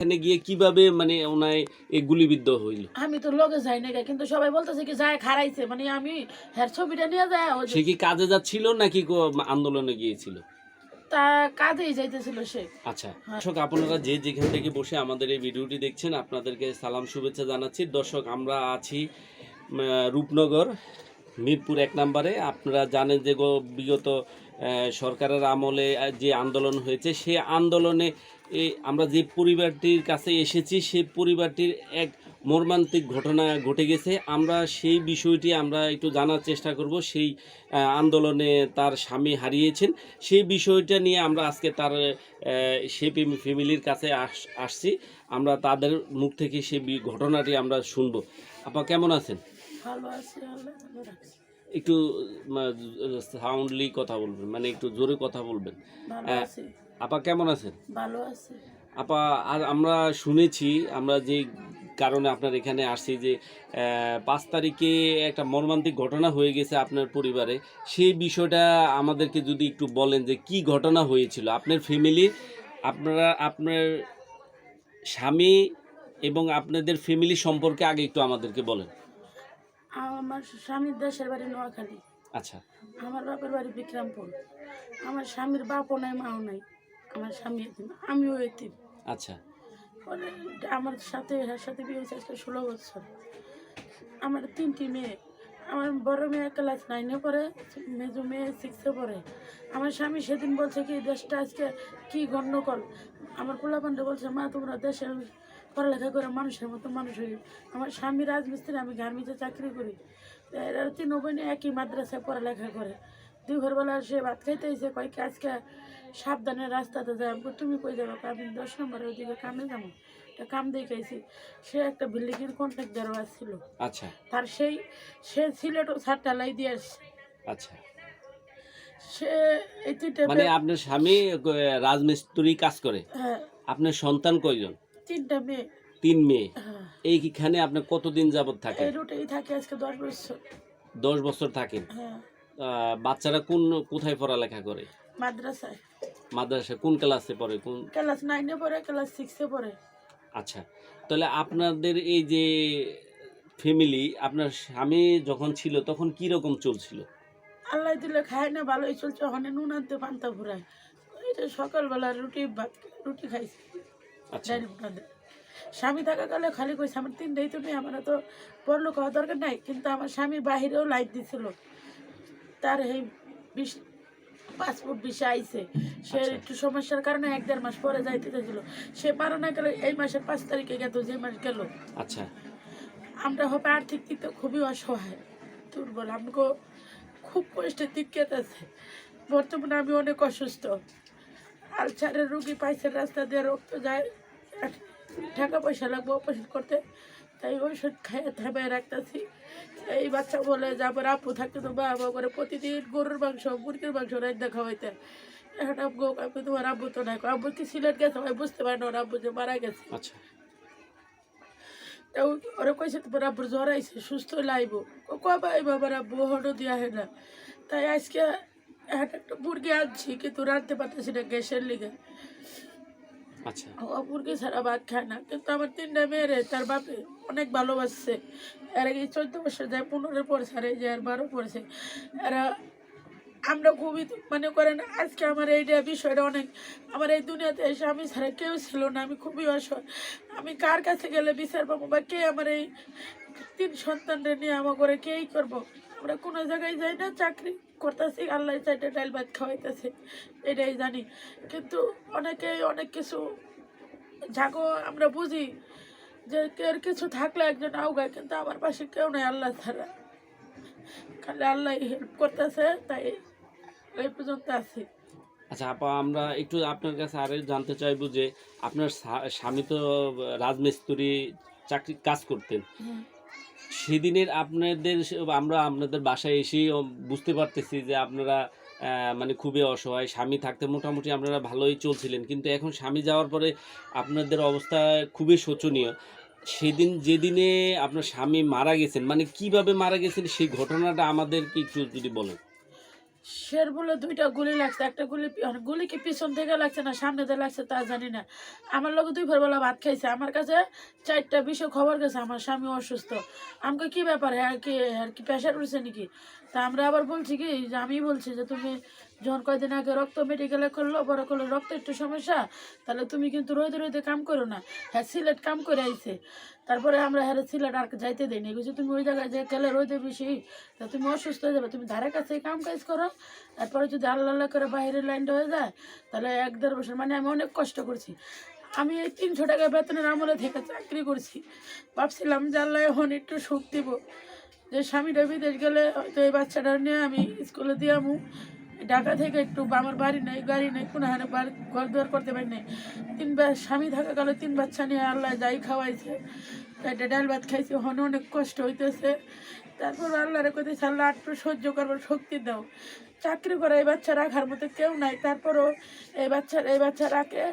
এখানে গিয়ে কীভাবে মানে ওনায় এই গুলিবিদ্ধ হইল? আমি তো লগে যাই না কিন্তু সবাই বলতেছে কি যায় খারাইছে মানে আমি হ্যার ছবিটা নিয়ে যায় সে কি কাজে যাচ্ছিল নাকি আন্দোলনে গিয়েছিল? তা কাঁধেই যাইতেছিল সে। আচ্ছা দর্শক আপনারা যে যেখান থেকে বসে আমাদের এই ভিডিওটি দেখছেন আপনাদেরকে সালাম শুভেচ্ছা জানাচ্ছি। দর্শক আমরা আছি রূপনগর মিরপুর এক নম্বরে। আপনারা জানেন যে গো- বিগত সরকারের আমলে যে আন্দোলন হয়েছে সেই আন্দোলনে এই আমরা যে পরিবারটির কাছে এসেছি সেই পরিবারটির এক মর্মান্তিক ঘটনা ঘটে গেছে। আমরা সেই বিষয়টি আমরা একটু জানার চেষ্টা করব। সেই আন্দোলনে তার স্বামী হারিয়েছেন। সেই বিষয়টা নিয়ে আমরা আজকে তার সেই ফ্যামিলির কাছে আস- আসছি। আমরা তাদের মুখ থেকে সেই ঘটনাটি আমরা শুনব। আপা কেমন আছেন? একটু সাউন্ডলি কথা বলবেন মানে একটু জোরে কথা বলবেন। আপা কেমন আছেন? ভালো আছে। আপা আর আমরা শুনেছি আমরা যে কারণে আপনার এখানে আসছি যে পাঁচ তারিখে একটা মর্মান্তিক ঘটনা হয়ে গেছে আপনার পরিবারে। সেই বিষয়টা আমাদেরকে যদি একটু বলেন যে কি ঘটনা হয়েছিল? আপনার ফ্যামিলি আপনারা আপনার স্বামী এবং আপনাদের ফ্যামিলি সম্পর্কে আগে একটু আমাদেরকে বলেন। আমার স্বামীর দেশের বাড়ি নোয়াখালী। আচ্ছা। আমার বাপের বাড়ি বিক্রমপুর। আমার স্বামীর বাপও নাই মাও নাই। আমার স্বামী এতিম আমিও এতিম আচ্ছা। পরে আমার সাথে এর সাথে বিয়ে হয়েছে আজকে ষোলো বছর। আমার তিনটি মেয়ে। আমার বড় মেয়ে ক্লাস নাইনে পড়ে মেজো মেয়ে সিক্সে পড়ে। আমার স্বামী সেদিন বলছে কি দেশটা আজকে কি গণ্ডগোল? আমার পোলাপান্ডে বলছে মা তোমরা দেশে পড়ালেখা করে মানুষের মতো মানুষ হই আমার স্বামী রাজমিস্ত্রি আমি গার্মিতে চাকরি করি। এরা তিন বোনে একই মাদ্রাসায় পড়ালেখা করে। দুই ভোরবেলা সে ভাত খাইতে এসে কয় কি আজকে সাবধানে রাস্তাতে যায় আমি তুমি কই যাব? আমি দশ নম্বরে ওইদিকে কামে যাব। একটা কাম দেখাইছি সে একটা বিল্ডিংয়ের কন্ট্রাক্ট দেওয়া ছিল। আচ্ছা। তার সেই সে সিলেটও ছাড়টা লাই দিয়ে আসছে। আচ্ছা। সে এই মানে আপনার স্বামী রাজমিস্ত্রি কাজ করে? হ্যাঁ। আপনার সন্তান কয়জন? তিনটা মেয়ে। তিন মেয়ে। হ্যাঁ। এইখানে আপনি কতদিন যাবত থাকেন এই রুটেই থাকে আজকে দশ বছর। দশ বছর থাকেন হ্যাঁ। বাচ্চারা কোন কোথায় পড়ালেখা করে? মাদ্রাসায়। মাদ্রাসা কোন ক্লাসে পড়ে? কোন ক্লাস নাইনে পড়ে ক্লাস সিক্সে পড়ে। আচ্ছা তাহলে আপনাদের এই যে ফ্যামিলি আপনার স্বামী যখন ছিল তখন কি রকম চলছিল? আল্লাহ দিলে খায় না ভালোই চলছে ওখানে নুন আনতে পান্তা ফুরায়। এই যে সকালবেলা রুটি ভাত রুটি খাইছি। আচ্ছা। স্বামী থাকাকালে খালি কইছে আমার তিনটাই তো নেই আমার তো পড়ল খাওয়া দরকার নাই। কিন্তু আমার স্বামী বাহিরেও লাইট দিছিল। তার এই বিশ পাসপোর্ট বিষে আইছে। সে আচ্ছা। একটু সমস্যার কারণে এক দেড় মাস পরে যাইতে চাইছিল। সে পারো না গেলে এই মাসের পাঁচ তারিখে গেত যে মাস গেল। আচ্ছা। আমরা হবে আর্থিক দিক থেকে খুবই অসহায় দুর্বল। আমাকে খুব কষ্টের দিক কেটেছে বর্তমানে আমি অনেক অসুস্থ। আলসারের রুগী পাইছে রাস্তা দিয়ে রক্ত যায় টাকা পয়সা লাগবে অপারেশন করতে। তাই ওষুধ খাইয়ে থামায় রাখতেছি। এই বাচ্চা বলে যে আবার আপু থাকতে তো বাবা করে প্রতিদিন গরুর মাংস মুরগির মাংস রাইতে খাওয়াইতে এখন আব্বু আমি তোমার আব্বু তো নাই। আব্বু কি সিলেট গেছে? আমি বুঝতে পারি না ওর আব্বু যে মারা গেছে। আচ্ছা। তাও ওরা কইছে তোমার আব্বুর জ্বর আইছে সুস্থ লাইব কবে আইব আমার আব্বু? হটো দিয়া হয় না। তাই আজকে একটা মুরগি আনছি কিন্তু রাঁধতে পারতেছি না গ্যাসের লিগে। আচ্ছা। মুরগি ছাড়া ভাত খায় না, কিন্তু আমার তিনটা মেয়েরে তার বাপে অনেক ভালোবাসছে। এর আগে চোদ্দ বছর যায় পনেরো পড়ছে আর এই যে আর বারো পড়ছে। এরা আমরা খুবই মনে করেন, আজকে আমার এইটা বিষয়টা অনেক, আমার এই দুনিয়াতে এসে আমি ছাড়া কেউ ছিল না, আমি খুবই অসহায়। আমি কার কাছে গেলে বিচার পাবো বা কে আমার এই তিন সন্তানরা নিয়ে আমার করে কেই করব? আমরা কোনো জায়গায় যাই না, চাকরি করতেছি আল্লাহ চাইটা ডাইল ভাত খাওয়াইতেছে এটাই জানি। কিন্তু অনেকে অনেক কিছু যাগো আমরা বুঝি যে কেউ কিছু থাকলে একজন আউগায় কিন্তু আমার পাশে কেউ নাই আল্লাহ ছাড়া। খালি আল্লাহ হেল্প করতেছে তাই এই পর্যন্ত আছি। আচ্ছা আপা আমরা একটু আপনার কাছে আরও জানতে চাইব যে আপনার স্বামী তো রাজমিস্ত্রি চাকরি কাজ করতেন। সেদিনের আপনাদের আমরা আপনাদের বাসায় এসেই বুঝতে পারতেছি যে আপনারা মানে খুবই অসহায়, স্বামী থাকতে মোটামুটি আপনারা ভালোই চলছিলেন। কিন্তু এখন স্বামী যাওয়ার পরে আপনাদের অবস্থা খুবই শোচনীয়। সেদিন যেদিনে আপনার স্বামী মারা গেছেন মানে কীভাবে মারা গেছেন সেই ঘটনাটা আমাদেরকে একটু যদি বলেন। শের বলে দুইটা গুলি লাগছে, একটা গুলি গুলি কি পিছন থেকে লাগছে না সামনে থেকে লাগছে তা জানি না। আমার লোক দুই বেলা ভাত খাইছে, আমার কাছে চারটা বিষয় খবর গেছে, আমার স্বামী অসুস্থ। আমাকে কি ব্যাপার হ্যাঁ কি আর কি প্রেশার উঠছে নাকি? তা আমরা আবার বলছি কি, যে আমি বলছি যে তুমি যখন কয়দিন আগে রক্ত মেডিকেলে করল, বড় করল, রক্ত একটু সমস্যা? তাহলে তুমি কিন্তু রোদে রোদে কাম করো না। হ্যাঁ সিলেট কাম করে আইছে। তারপরে আমরা হ্যাঁ সিলেট আর যাইতে দিই না তুমি ওই জায়গায় যে গেলে রোদে বেশি, তা তুমি অসুস্থ হয়ে যাবে। তুমি ধারে কাছে কাম কাজ করো। তারপরে যদি আল্লাহ আল্লাহ করে বাইরের লাইনটা হয়ে যায়, তাহলে এক দেড় বছর মানে আমি অনেক কষ্ট করছি। আমি এই তিনশো টাকা বেতনের আমলে থেকে চাকরি করছি। ভাবছিলাম যে আল্লাহ এখন একটু সুখ দিব। যে স্বামীটা বিদেশ গেলে হয়তো এই বাচ্চাটা নিয়ে আমি স্কুলে দিয়ে আমু। ঢাকা থেকে একটু আমার বাড়ি নেই, গাড়ি নেই কোনো হানে বাড়ি, ঘর দুয়ার করতে পারি নাই। তিনবার স্বামী থাকা কালে তিন বাচ্চা নিয়ে আল্লাহ যাই খাওয়াইছে একটা ডাল ভাত খাইছে, ওখানে অনেক কষ্ট হইতেছে। তারপর আল্লাহরে কইতেছে, আল্লাহ একটু সহ্য করবার শক্তি দাও। চাকরি করে এই বাচ্চা রাখার মতো কেউ নাই। তারপরও এই বাচ্চার এই বাচ্চা রাখে।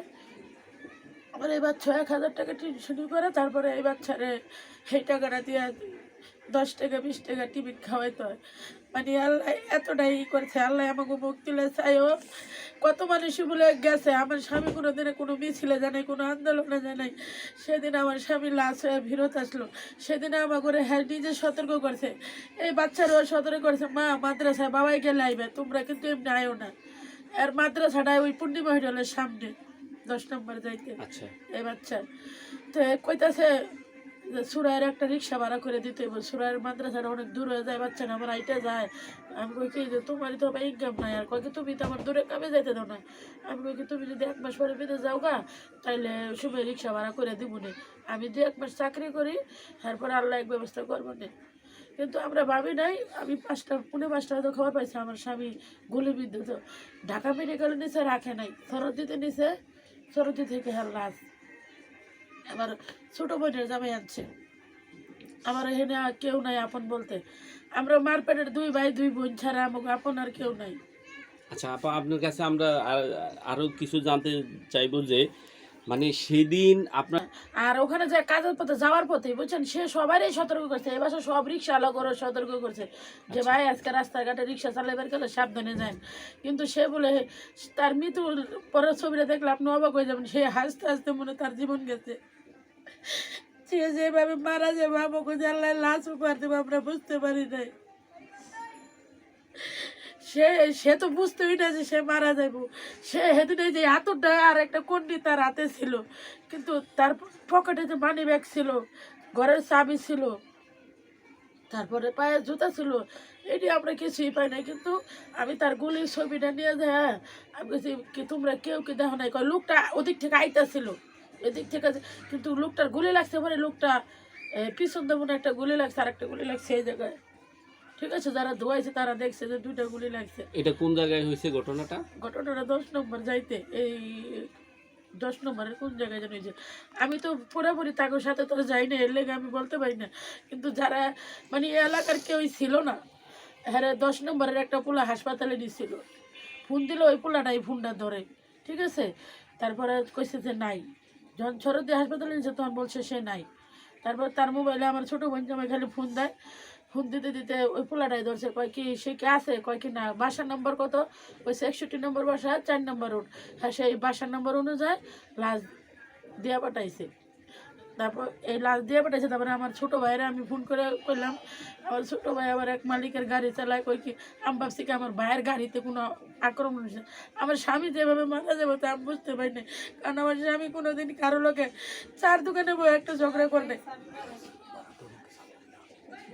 আমার এই বাচ্চা এক হাজার টাকা টিউশনি করে, তারপরে এই বাচ্চারে সেই টাকাটা দিয়ে দশ টাকা বিশ টাকা টিফিন খাওয়াইতে হয়। মানে আল্লাহ এতটাই ই করছে আল্লাহ আমাকে মুক্তি চাইও কত মানুষই বলে গেছে আমার স্বামী কোনো দিনে কোনো মিছিলে জানাই কোনো আন্দোলনে জানাই সেদিন আমার স্বামী লাশ হয়ে ফেরত আসলো। সেদিন আমার করে হ্যাঁ নিজে সতর্ক করছে। এই বাচ্চারাও সতর্ক করছে মা মাদ্রাসায় বাবাই গেলে আইবে তোমরা কিন্তু এমনি আয়ো না। আর মাদ্রাসাটায় ওই পূর্ণিমা হোটেলের সামনে দশ নম্বর যাইতে। আচ্ছা। এই বাচ্চা। তো কইতাছে সুরায়ের একটা রিক্সা ভাড়া করে দিতে হবে সুরায়ের মাদ্রাসাটা অনেক দূর হয়ে যায়, বাচ্চা না আমার আইটা যায়। আমি কই কি যে তোমারই তো আবার ইনকাম নাই। আর কই কি তুমি তো আমার দূরে কামে যাইতে দাও না। আমি কই কি তুমি যদি এক মাস পরে বিদেশ যাও গা, তাইলে সময় রিক্সা ভাড়া করে দিব না। আমি দু এক মাস চাকরি করি, তারপরে আল্লাহ এক ব্যবস্থা করব না। কিন্তু আমরা ভাবি নাই, আমি পাঁচটা, পুনে পাঁচটা হয়তো খবর পাইছি, আমার স্বামী গুলি বিদ্যুৎ ঢাকা মেডিকেলে নিচে রাখে নাই সরদিতে নিচে সরদি থেকে হ্যাঁ লাশ। আমার ছোট বোনের জামাই আনছে। আমার এখানে কেউ নাই আপন বলতে। আমরা মারপেটের দুই ভাই দুই বোন ছাড়া আমাকে আপন আর কেউ নাই। আচ্ছা আপা আপনার কাছে আমরা আর- আরও কিছু জানতে চাইব যে মানে সেদিন আপনার আর ওখানে যে কাজের পথে যাওয়ার পথে বুঝছেন সে সবারই সতর্ক করছে। এবার সব রিক্সা আলো করে সতর্ক করছে যে ভাই আজকে রাস্তাঘাটে রিক্সা চালাবার গেলে সাবধানে যান। কিন্তু সে বলে তার মৃত্যুর পরের ছবিটা দেখলে আপনি অবাক হয়ে যাবেন। সে হাসতে হাসতে মনে তার জীবন গেছে। যেভাবে মারা যাবে, আমাকে যে আল্লাহ লাশ উপহার আমরা বুঝতে পারি নাই। সে সে তো বুঝতেই না যে সে মারা যাইব। সে সেদিনে যে হাতুরটা আর একটা কন্ডি তার হাতে ছিল, কিন্তু তার পকেটে যে মানি ব্যাগ ছিল, ঘরের চাবি ছিল, তারপরে পায়ে জুতা ছিল, এটি আমরা কিছুই পাই নাই, কিন্তু আমি তার গুলির ছবিটা নিয়ে যাই হ্যাঁ আমি কি, তোমরা কেউ কি দেখো নাই? লোকটা ওদিক থেকে আইতাছিল। এদিক থেকে কিন্তু লোকটার গুলি লাগছে পরে লোকটা পিছন দেবো একটা গুলি লাগছে আর একটা গুলি লাগছে এই জায়গায়। ঠিক আছে যারা ধোয়াইছে তারা দেখছে যে দুইটা গুলি লাগছে। এটা কোন জায়গায় হয়েছে ঘটনাটা? ঘটনাটা দশ নম্বর যাইতে এই দশ নম্বরের কোন জায়গায় যেন হয়েছে। আমি তো পুরোপুরি তাদের সাথে তো যাই না এর লেগে আমি বলতে পারি না। কিন্তু যারা মানে এই এলাকার কেউই ছিল না হ্যাঁ দশ নম্বরের একটা পোলা হাসপাতালে নিছিল। ফোন দিল ওই পোলাটাই ফোনটা ধরে। ঠিক আছে? তারপরে কইছে যে নাই। যখন ছোটো দিয়ে হাসপাতালে নিয়েছে, তখন বলছে সে নাই। তারপর তার মোবাইলে আমার ছোটো বোন জামাই খালি ফোন দেয় ফোন দিতে দিতে ওই পোলাটাই ধরছে, কয় কি সে কি আছে? কয় কি না, বাসার নম্বর কত? ওই একষট্টি নম্বর বাসা, চার নম্বর রোড হ্যাঁ সেই বাসার নম্বর অনুযায়ী লাস্ট দেওয়া পাঠাইছে। তারপর এই লাশ দিয়ে পাঠাইছে, তারপরে আমার ছোটো ভাইরা আমি ফোন করে করলাম আমার ছোটো ভাই আবার এক মালিকের গাড়ি চালায় কই কি, আমি ভাবছি কি আমার ভাইয়ের গাড়িতে কোনো আক্রমণ হয়েছে? আমার স্বামী যেভাবে মারা যাবে তা আমি বুঝতে পারি না কারণ আমার স্বামী কোনো দিন কারও লোকে চার দোকানে বই একটা ঝগড়া করে নেই।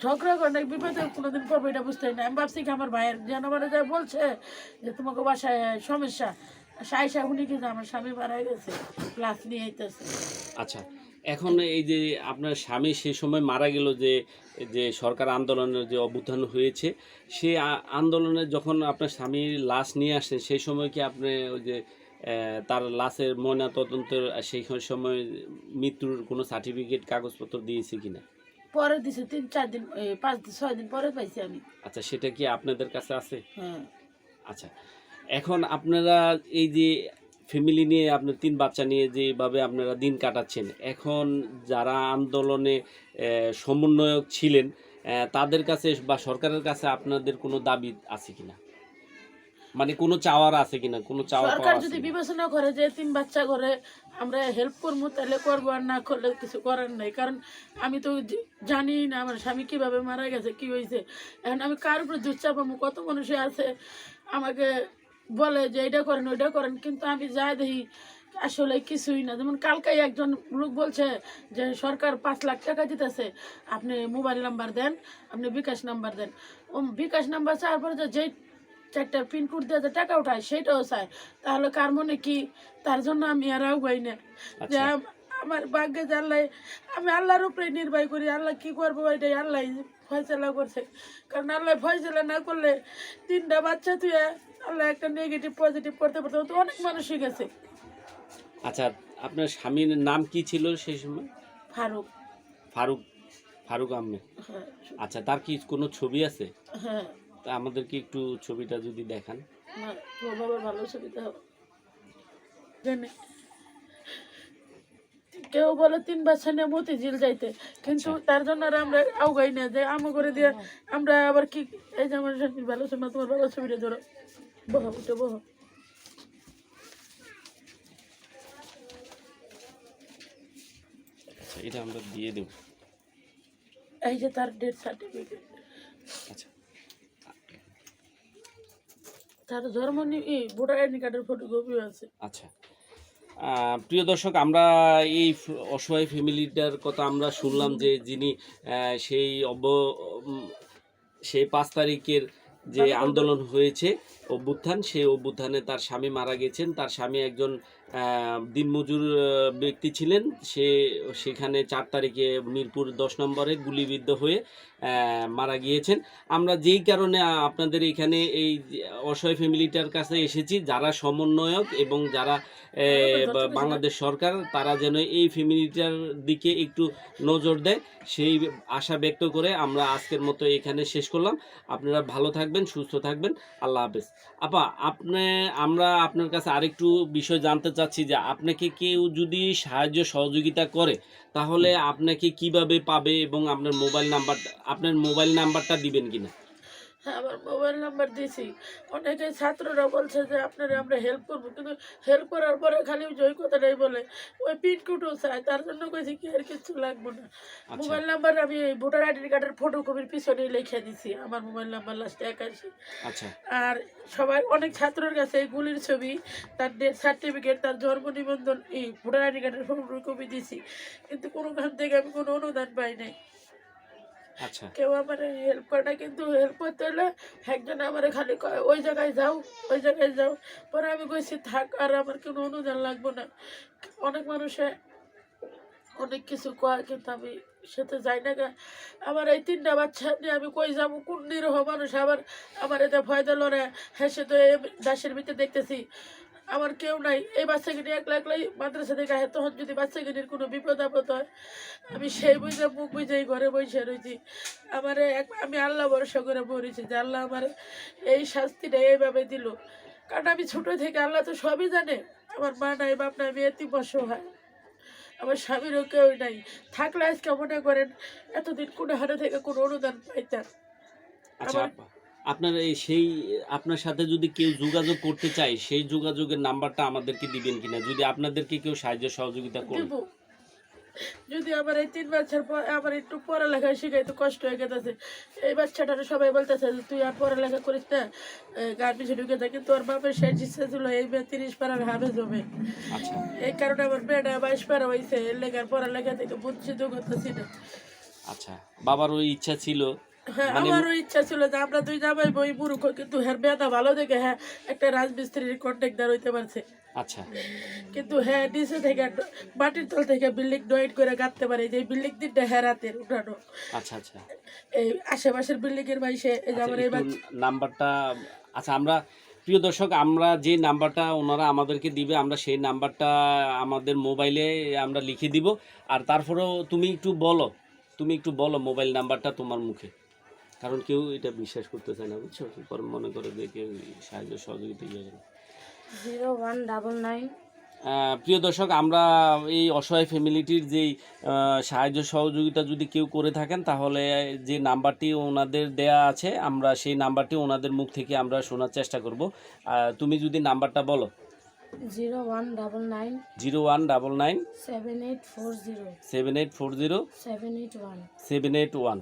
ঝগড়া করে নাই, বিপদে কোনোদিন পড়ব এটা বুঝতে পারি না আমি ভাবছি কি আমার ভাইয়ের মানে যা বলছে যে তোমাকে বাসায় সমস্যা সাইসা শুনি কিন্তু আমার স্বামী মারা গেছে ক্লাস নিয়ে আচ্ছা এখন এই যে আপনার স্বামী সে সময় মারা গেল যে যে সরকার আন্দোলনের যে অভ্যুত্থান হয়েছে সে আন্দোলনে যখন আপনার স্বামীর লাশ নিয়ে আসেন সেই সময় কি আপনি ওই যে তার লাশের ময়না তদন্তের সেই সময় মৃত্যুর কোনো সার্টিফিকেট কাগজপত্র দিয়েছে কিনা? পরে দিছে তিন চার দিন পাঁচ দিন ছয় দিন পরে পাইছি আমি। আচ্ছা সেটা কি আপনাদের কাছে আছে? হ্যাঁ। আচ্ছা এখন আপনারা এই যে ফ্যামিলি নিয়ে আপনার তিন বাচ্চা নিয়ে যেভাবে আপনারা দিন কাটাচ্ছেন এখন যারা আন্দোলনে সমন্বয়ক ছিলেন তাদের কাছে বা সরকারের কাছে আপনাদের কোনো দাবি আছে কিনা? মানে কোনো চাওয়ার আছে কিনা? কোনো চাওয়া সরকার যদি বিবেচনা করে যে তিন বাচ্চা করে আমরা হেল্প করব তাহলে করব আর না করলে কিছু করার নাই। কারণ আমি তো জানি না আমার স্বামী কীভাবে মারা গেছে কি হয়েছে। এখন আমি কার উপরে দুধ চাপাবো? কত মানুষই আছে আমাকে বলে যে এটা করেন ওইটা করেন কিন্তু আমি যাই দেখি আসলে কিছুই না। যেমন কালকেই একজন লোক বলছে যে সরকার পাঁচ লাখ টাকা দিতেছে আপনি মোবাইল নাম্বার দেন আপনি বিকাশ নাম্বার দেন। ও বিকাশ নাম্বার চাওয়ার পরে যে যেই চারটা পিনকোড দিয়ে যে টাকা উঠায় সেটাও চায়। তাহলে কার মনে কি? তার জন্য আমি আর আগুয়াই না। যে আচ্ছা। আমার ভাগ্যে যে আল্লাহ আমি আল্লাহর উপরে নির্ভর করি আল্লাহ কি করব এটাই আল্লাহ ফয়সলা করছে। কারণ আল্লাহ ফয়সলা না করলে তিনটা বাচ্চা তুই আল্লাহ একটা নেগেটিভ পজিটিভ করতে পারতো তো অনেক মানুষই গেছে। আচ্ছা আপনার স্বামীর নাম কি ছিল সেই সময়? ফারুক। ফারুক ফারুক আহমেদ। হ্যাঁ। আচ্ছা তার কি কোনো ছবি আছে? হ্যাঁ। তা আমাদেরকে একটু ছবিটা যদি দেখান। ভালো সুবিধা হবে কেউ বলে তিন বাচ্চা নিয়ে মতিঝিল যাইতে কিন্তু তার জন্য আর আমরা আউগাই না যে আমো করে দিয়ে আমরা আবার কি এই যে আমার ভালো ছবি তোমার ভালো ছবিটা ধরো। বহ উঠে বহ। আচ্ছা এটা আমরা দিয়ে দেব। এই যে তার ডেথ সার্টিফিকেট আচ্ছা। তার জন্ম নিয়ে ভোটার আইডি কার্ডের ফটোকপিও আছে। আচ্ছা। প্রিয় দর্শক আমরা এই অসহায় ফ্যামিলিটার কথা আমরা শুনলাম যে যিনি সেই অব সেই পাঁচ তারিখের যে আন্দোলন হয়েছে অভ্যুত্থান সেই অভ্যুত্থানে তার স্বামী মারা গেছেন। তার স্বামী একজন দিনমজুর ব্যক্তি ছিলেন। সে সেখানে চার তারিখে মিরপুর দশ নম্বরে গুলিবিদ্ধ হয়ে মারা গিয়েছেন। আমরা যেই কারণে আপনাদের এখানে এই অসহায় ফ্যামিলিটার কাছে এসেছি যারা সমন্বয়ক এবং যারা বাংলাদেশ সরকার তারা যেন এই ফ্যামিলিটার দিকে একটু নজর দেয়। সেই আশা ব্যক্ত করে আমরা আজকের মতো এখানে শেষ করলাম। আপনারা ভালো থাকবেন সুস্থ থাকবেন। আল্লাহ হাফেজ। আপা আপনি আমরা আপনার কাছে আরেকটু বিষয় জানতে চাচ্ছি যে আপনাকে কেউ যদি সাহায্য সহযোগিতা করে তাহলে আপনাকে কীভাবে পাবে এবং আপনার মোবাইল নাম্বার আপনার মোবাইল নাম্বারটা দিবেন কিনা? আমার মোবাইল নাম্বার দিছি। অনেকে ছাত্ররা বলছে যে আপনারা আমরা হেল্প করব। কিন্তু হেল্প করার পরে খালি ওই কথাটাই বলে। ওই পিনকোডও চায় তার জন্য কইছি কি আর কিছু লাগবে না। আচ্ছা। মোবাইল নাম্বার আমি ভোটার আইডি কার্ডের ফটো কপির পিছনে লিখে দিছি। আমার মোবাইল নাম্বার লাস্টে একাশি। আচ্ছা। আর সবাই অনেক ছাত্রের কাছে এই গুলির ছবি তার ডেথ সার্টিফিকেট তার জন্ম নিবন্ধন এই ভোটার আইডি কার্ডের ফটো কপি দিছি। কিন্তু কোনোখান থেকে আমি কোনো অনুদান পাই নাই। কেউ আমার হেল্প করে না, কিন্তু হেল্প করতে হলে একজন আমার খালি কয়, ওই জায়গায় যাও, ওই জায়গায় যাও। পরে আমি কইছি, থাক, আর আমার কোনো অনুদান লাগবে না। অনেক মানুষে অনেক কিছু কয়, কিন্তু আমি সেতে যাই না গা। আমার এই তিনটা বাচ্চা নিয়ে আমি কই যাব? কোন নিরহ মানুষ আবার আমার এতে ভয় দিল না হেসে তো এই দাসের ভিতরে দেখতেছি। আমার কেউ নাই। এই বাচ্চাকে নিয়ে একলা একলাই মাদ্রাসা থেকে আহে তখন যদি বাচ্চাকে নিয়ে কোনো বিপদ আপদ হয় আমি সেই বুঝে মুখ বুঝে ঘরে বসে রয়েছি আমার এক আমি আল্লাহ ভরসা করে পড়েছি যে আল্লাহ আমার এই শাস্তিটা এইভাবে দিল। কারণ আমি ছোটো থেকে আল্লাহ তো সবই জানে। আমার মা নাই বাপ নাই আমি এতি হয় আমার স্বামীরও কেউ নাই। থাকলে আজকে মনে করেন এতদিন কোনো হারে থেকে কোনো অনুদান পাইতাম। আচ্ছা আমার- আপনার এই সেই আপনার সাথে যদি কেউ যোগাযোগ করতে চায় সেই যোগাযোগের নাম্বারটা আমাদেরকে দিবেন কিনা? যদি আপনাদেরকে কেউ সাহায্য সহযোগিতা করে যদি আমার এই তিন বছর পর আমার একটু পড়ালেখা শিখাই তো কষ্ট হয়ে গেছে এই বাচ্চাটার সবাই বলতেছে যে তুই আর পড়ালেখা করিস না গান পিছিয়ে ঢুকে থাকি তোর বাপের শেষ ইচ্ছা ছিল এই মেয়ে তিরিশ পাড়ার হাফেজ হবে আচ্ছা। এই কারণে আমার মেয়েটা বাইশ পাড়া হয়েছে এর লেখার পড়ালেখা থেকে বঞ্চিত করতেছি না। আচ্ছা বাবার ওই ইচ্ছা ছিল হ্যাঁ মানে- আমারও ইচ্ছা ছিল যে আমরা দুই জামাই বই বুড়ো কিন্তু হ্যাঁ মেয়েটা ভালো দেখে হ্যাঁ একটা রাজমিস্ত্রির কন্ট্রাক্টার হইতে পারছে। আচ্ছা। কিন্তু হ্যাঁ নিচে থেকে মাটির তল থেকে বিল্ডিং ডয়েট করে গাঁথতে পারে যে বিল্ডিং তিনটা হ্যাঁ রাতের উঠানো। আচ্ছা আচ্ছা। এই আশেপাশের বিল্ডিং এর এই আচ্ছা, নাম্বারটা আচ্ছা আমরা প্রিয় দর্শক আমরা যে নাম্বারটা ওনারা আমাদেরকে দিবে আমরা সেই নাম্বারটা আমাদের মোবাইলে আমরা লিখে দিব। আর তারপরেও তুমি একটু বলো তুমি একটু বলো মোবাইল নাম্বারটা তোমার মুখে। কারণ কেউ এটা বিশ্বাস করতে চায় না বুঝছ? পরে মনে করে যে কেউ সাহায্য সহযোগিতা ইয়ে করে। Zero one double nine. প্রিয় দর্শক আমরা এই অসহায় ফ্যামিলিটির যেই সাহায্য সহযোগিতা যদি কেউ করে থাকেন তাহলে যে নাম্বারটি ওনাদের দেয়া আছে আমরা সেই নাম্বারটি ওনাদের মুখ থেকে আমরা শোনার চেষ্টা করব। তুমি যদি নাম্বারটা বলো। Zero one double nine. Zero one double nine. Seven eight four zero. Seven eight four zero. Seven eight one. Seven eight one.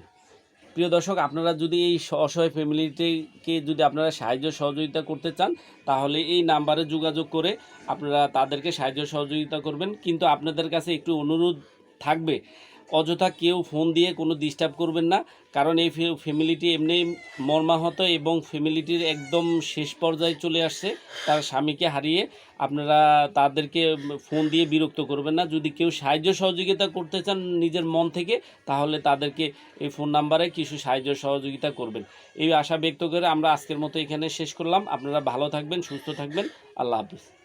প্রিয় দর্শক, আপনারা যদি এই অসহায় ফ্যামিলিটিকে যদি আপনারা সাহায্য সহযোগিতা করতে চান, তাহলে এই নাম্বারে যোগাযোগ করে আপনারা তাদেরকে সাহায্য সহযোগিতা করবেন। কিন্তু আপনাদের কাছে একটু অনুরোধ থাকবে অযথা কেউ ফোন দিয়ে কোনো ডিস্টার্ব করবেন না। কারণ এই ফ্যামিলিটি এমনি মর্মাহত এবং ফ্যামিলিটির একদম শেষ পর্যায়ে চলে আসছে। তার স্বামীকে হারিয়ে আপনারা তাদেরকে ফোন দিয়ে বিরক্ত করবেন না। যদি কেউ সাহায্য সহযোগিতা করতে চান নিজের মন থেকে, তাহলে তাদেরকে এই ফোন নাম্বারে কিছু সাহায্য সহযোগিতা করবেন। এই আশা ব্যক্ত করে আমরা আজকের মতো এখানে শেষ করলাম। আপনারা ভালো থাকবেন, সুস্থ থাকবেন। আল্লাহ হাফিজ।